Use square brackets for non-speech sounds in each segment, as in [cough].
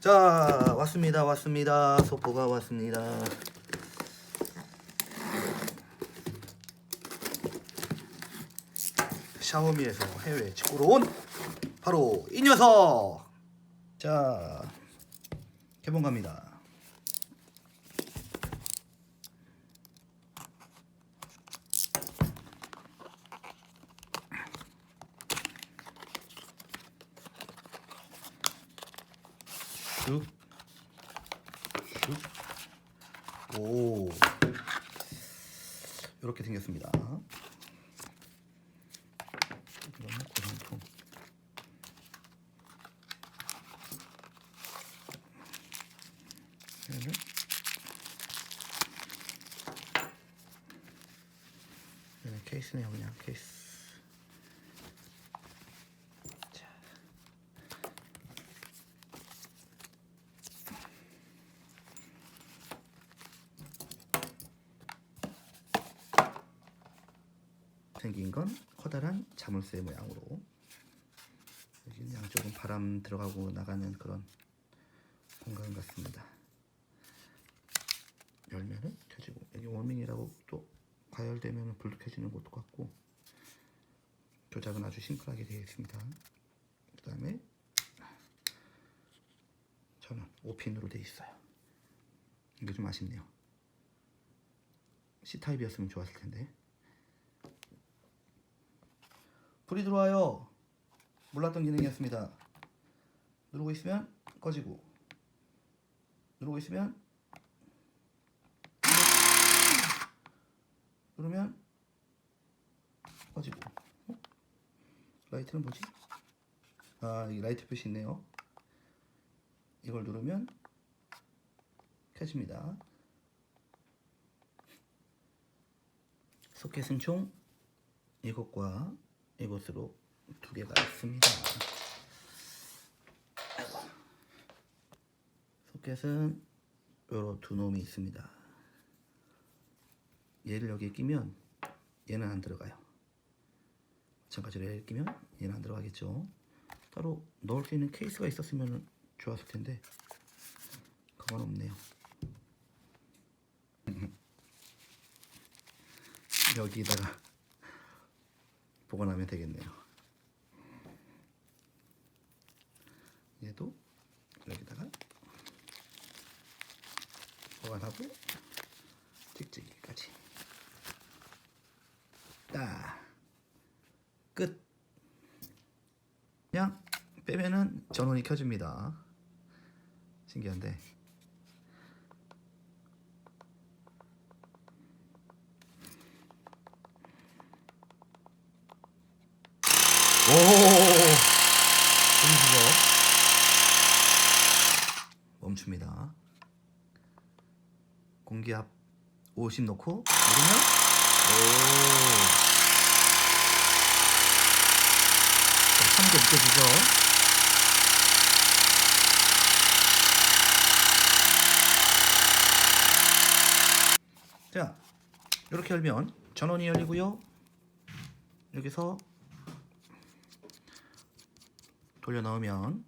자 왔습니다 왔습니다. 소포가 왔습니다. 샤오미에서 해외 직구로 온 바로 이 녀석! 자 개봉 갑니다 슉. 슉. 오. 이렇게 생겼습니다. 케이스네요 그냥 케이스 생긴 건 커다란 자물쇠 모양으로 여기는 양쪽은 바람 들어가고 나가는 그런 공간 같습니다. 열면은 켜지고 여기 워밍이라고 또 과열되면 불도 켜지는 곳도 같고 조작은 아주 심플하게 되어 있습니다. 그 다음에 저는 5핀으로 되어 있어요. 이게 좀 아쉽네요. C타입이었으면 좋았을 텐데. 불이 들어와요. 몰랐던 기능이었습니다. 누르고 있으면 꺼지고 누르고 있으면 누르면 꺼지고 어? 라이트는 뭐지? 아, 이 라이트 표시 있네요. 이걸 누르면 켜집니다. 소켓은 총 이것과 이것으로 두 개가 있습니다. 소켓은 요로 두 놈이 있습니다. 얘를 여기에 끼면 얘는 안 들어가요. 마찬가지로 얘를 끼면 얘는 안 들어가겠죠. 따로 넣을 수 있는 케이스가 있었으면 좋았을 텐데 그건 없네요. [laughs] 여기다가 보관하면 되겠네요. 얘도 여기다가 보관하고 찍찍이까지 딱 끝. 그냥 빼면은 전원이 켜집니다. 신기한데. 오, 보이시죠? 멈춥니다. 공기압 50 넣고 누르면 오. 자, 타는 게 느껴지죠? 자, 이렇게 열면 전원이 열리고요. 여기서 돌려 넣으면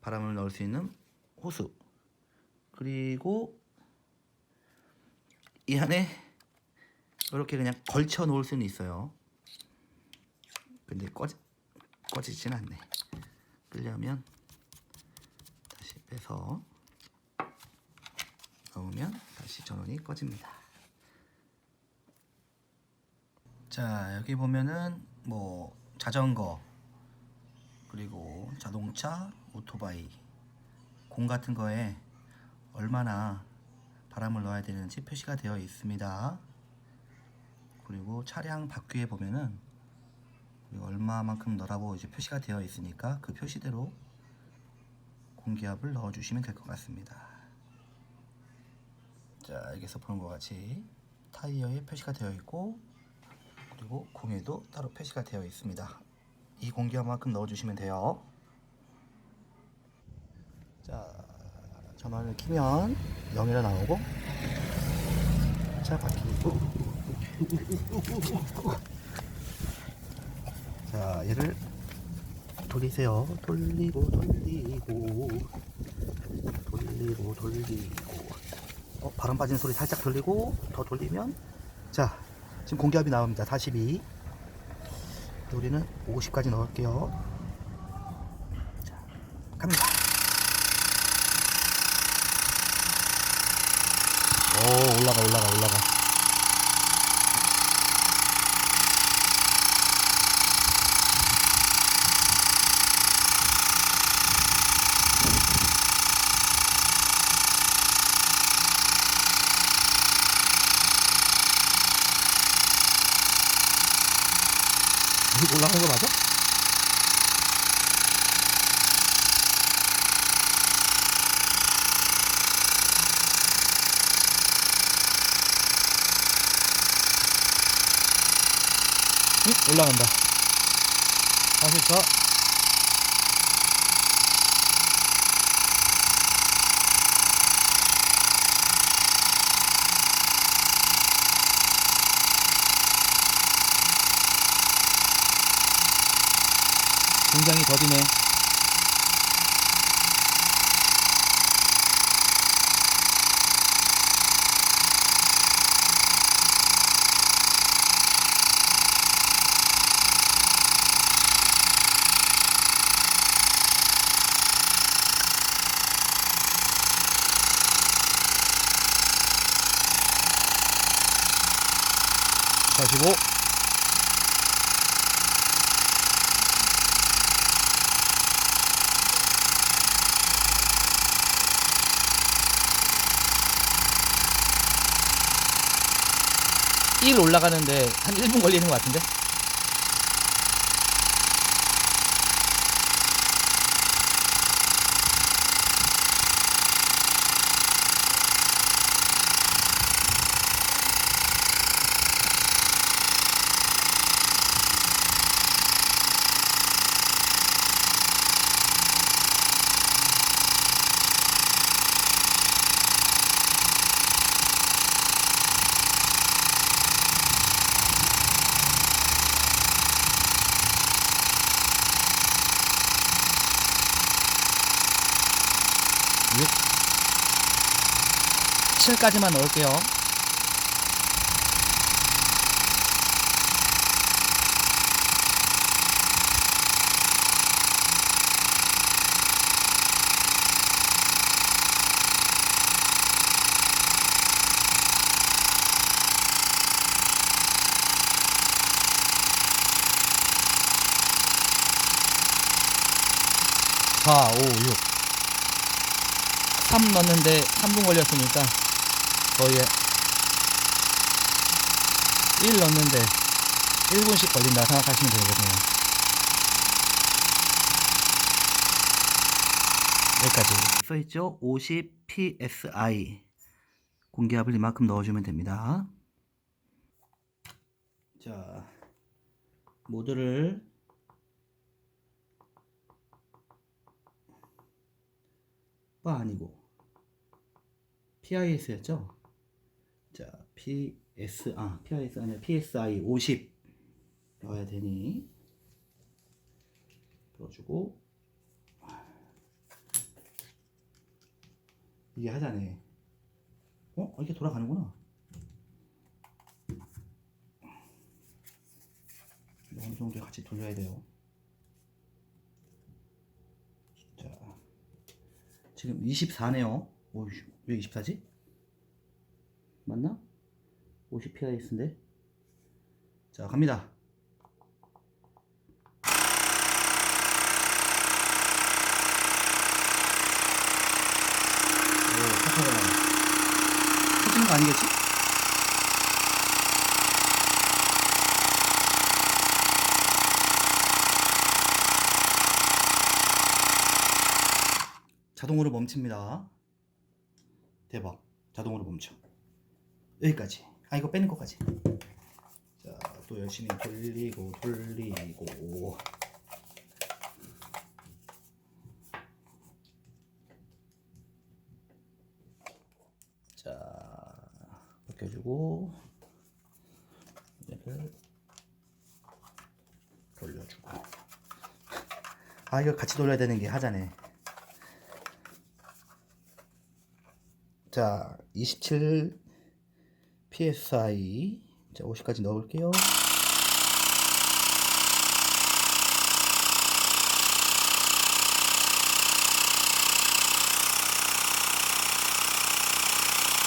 바람을 넣을 수 있는 호수. 그리고 이 안에 이렇게 그냥 걸쳐 놓을 수는 있어요. 근데 꺼지, 꺼지진 않네. 끌려면 다시 빼서 넣으면 다시 전원이 꺼집니다. 자 여기 보면은 뭐 자전거 그리고 자동차, 오토바이, 공 같은 거에 얼마나 바람을 넣어야 되는지 표시가 되어 있습니다. 그리고 차량 바퀴에 보면은 얼마만큼 넣으라고 이제 표시가 되어 있으니까 그 표시대로 공기압을 넣어주시면 될 것 같습니다. 자 여기서 보는 것 같이 타이어에 표시가 되어 있고 그리고 공에도 따로 표시가 되어 있습니다. 이 공기압만큼 넣어주시면 돼요. 자, 전원을 키면 0이라 나오고, 자, 바퀴. 자, 얘를 돌리세요. 돌리고, 돌리고. 돌리고 돌리고 어, 바람 빠지는 소리 살짝 돌리고 더 돌리면 자 지금 공기압이 나옵니다 42 우리는 50까지 넣을게요. 자 갑니다. 오 올라가 올라가 올라가 [laughs] 이거 올라가는 거 맞아? 응? 올라간다. 다시 쳐. 굉장히 더디네. 사십오. 일 올라가는데 한 1분 걸리는 것 같은데? 7까지만 넣을게요. 사, 오, 육. 3 넣었는데 3분 걸렸으니까 거의 1 넣었는데 1분씩 걸린다 생각하시면 되거든요. 여기까지 써있죠? 50 psi 공기압을 이만큼 넣어주면 됩니다. 자 모드를 바 아니고 PIS였죠? 자, PS 아, PIS 아니라 PSI 50 넣어야 되니 넣어주고 이게 하자네. 어? 이렇게 돌아가는구나. 어느 정도 같이 돌려야 돼요. 자, 지금 24네요. 오, 왜 24지? 맞나? 50 PIS인데. 자, 갑니다. 터지는 거 아니겠지? 자동으로 멈춥니다. 대박. 자동으로 멈춰. 여기까지. 아, 이거 빼는 것까지. 자, 또 열심히 돌리고, 돌리고. 자, 벗겨주고, 얘를 돌려주고. 아, 이거 같이 돌려야 되는 게 하자네. 자, 27 PSI. 자, 50까지 넣을게요.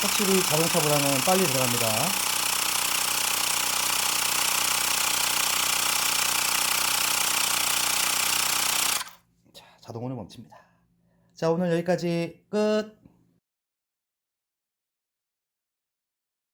확실히 자동차보다는 빨리 들어갑니다. 자, 자동으로 멈춥니다. 자, 오늘 여기까지 끝.